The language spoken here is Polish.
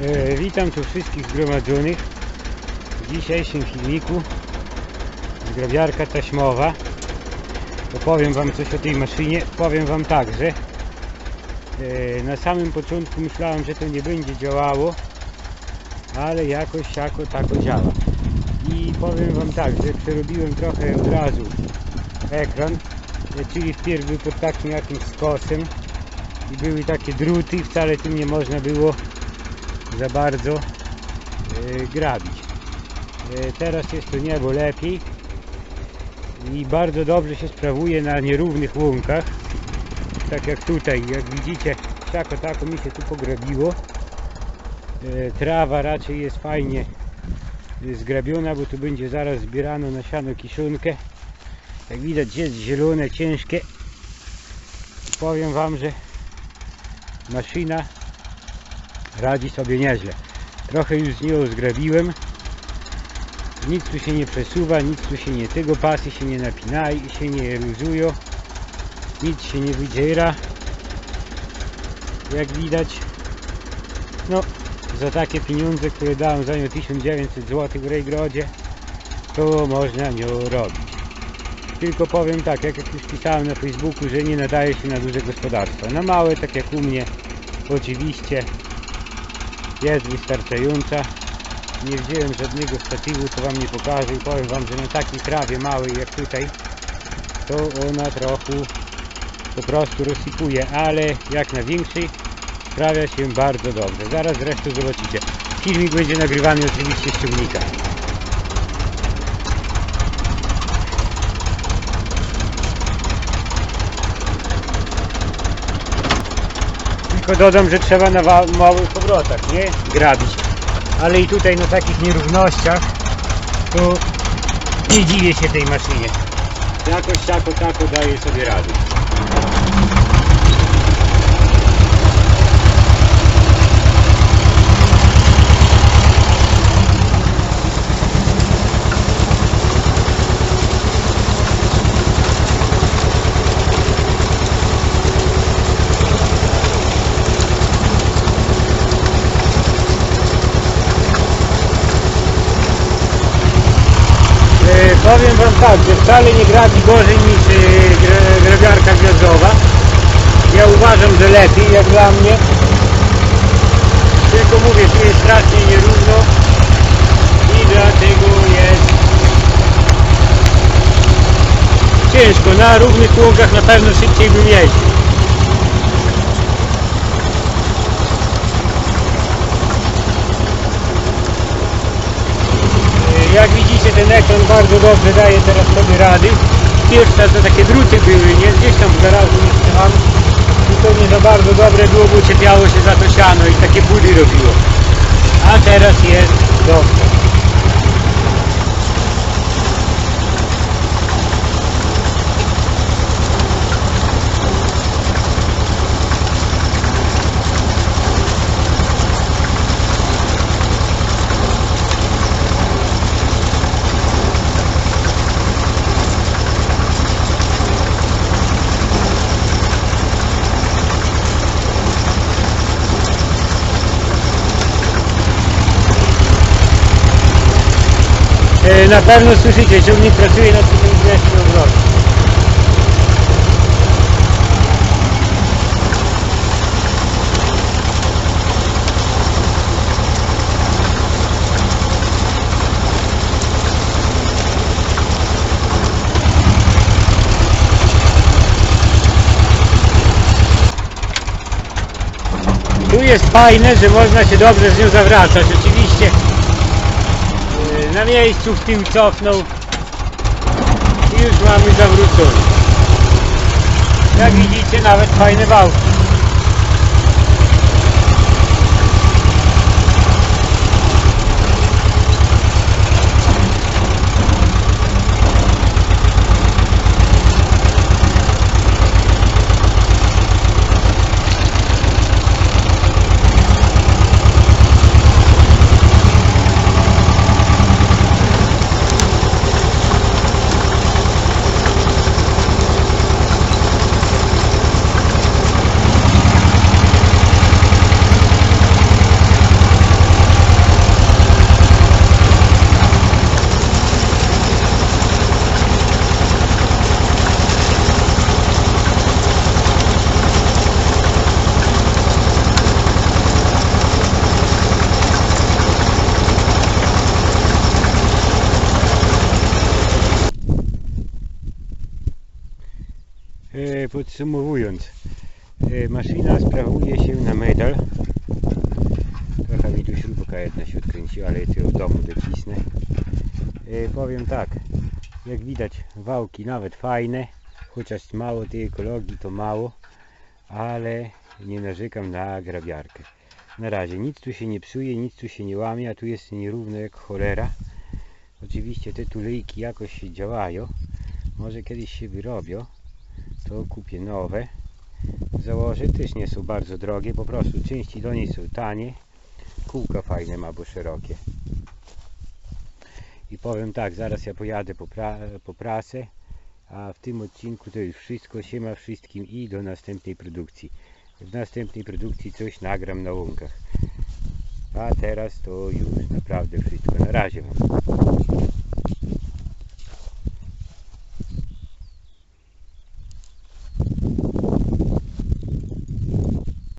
E, witam tu wszystkich zgromadzonych w dzisiejszym filmiku. Zgrabiarka taśmowa. Opowiem wam coś o tej maszynie. Powiem wam tak, że e, na samym początku myślałem, że to nie będzie działało ale jakoś jako tako działa. I powiem wam tak, że przerobiłem trochę od razu ekran e, czyli wpierw był pod takim jakimś skosem i były takie druty wcale tym nie można było za bardzo e, grabić. E, teraz jest to niebo lepiej i bardzo dobrze się sprawuje na nierównych łąkach. Tak jak tutaj, jak widzicie, tako tako mi się tu pograbiło. E, trawa raczej jest fajnie zgrabiona, bo tu będzie zaraz zbierano na siano kiszonkę. Jak widać jest zielone, ciężkie. Powiem Wam, że maszyna radzi sobie nieźle. Trochę już z nią zgrabiłem. Nic tu się nie przesuwa, nic tu się nie tego, pasy się nie napinają, się nie luzują. Nic się nie wydziera. Jak widać, no za takie pieniądze, które dałem za nią 1900 zł w Rejgrodzie, to można nią robić. Tylko powiem tak, jak już pisałem na Facebooku, że nie nadaje się na duże gospodarstwa. Na małe, tak jak u mnie, oczywiście jest wystarczająca. Nie wziąłem żadnego statywu, to Wam nie pokażę i powiem Wam, że na takiej trawie małej jak tutaj, to ona trochę po prostu rozsypuje, ale jak na większej sprawia się bardzo dobrze. Zaraz zresztą zobaczycie. Filmik będzie nagrywany oczywiście z ciągnika. Tylko dodam, że trzeba na małych obrotach, nie? Grabić. Ale i tutaj na takich nierównościach to nie dziwię się tej maszynie. Jakoś tako tako daje sobie radę. E, powiem Wam tak, że wcale nie grabi gorzej niż gra- grabiarka gwiazdowa. Ja uważam, że lepiej jak dla mnie. Tylko mówię, tu jest strasznie nierówno i dlatego jest ciężko. Na równych łąkach na pewno szybciej bym jeździł. Jak widzicie ten ekran bardzo dobrze daje teraz sobie rady. Pierwsze to takie druty były, nie? Gdzieś tam w garażu jeszcze mam. I to nie za bardzo dobre było, bo się za to siano i takie budy robiło. A teraz jest dobrze. Na pewno słyszycie, ciągnik pracuje nad 1200 obrotów. Tu jest fajne, że można się dobrze z nią zawracać. Oczywiście e, na miejscu w tył cofnął i już mamy zawrócony. Jak widzicie nawet fajne wałki. Podsumowując, e, maszyna sprawuje się na medal. Trochę mi tu śrubka jedna się odkręciła, ale ja w domu docisnę. E, powiem tak, jak widać wałki nawet fajne, chociaż mało tej ekologii to mało, ale nie narzekam na grabiarkę. Na razie nic tu się nie psuje, nic tu się nie łamie, a tu jest nierówno jak cholera. Oczywiście te tulejki jakoś się działają, może kiedyś się wyrobią, to kupię nowe. Założę, też nie są bardzo drogie, po prostu części do niej są tanie, kółka fajne ma, bo szerokie. I powiem tak, zaraz ja pojadę po, pra po prasę, a w tym odcinku to już wszystko, siema wszystkim i do następnej produkcji. W następnej produkcji coś nagram na łąkach. A teraz to już naprawdę wszystko. Na razie Wam.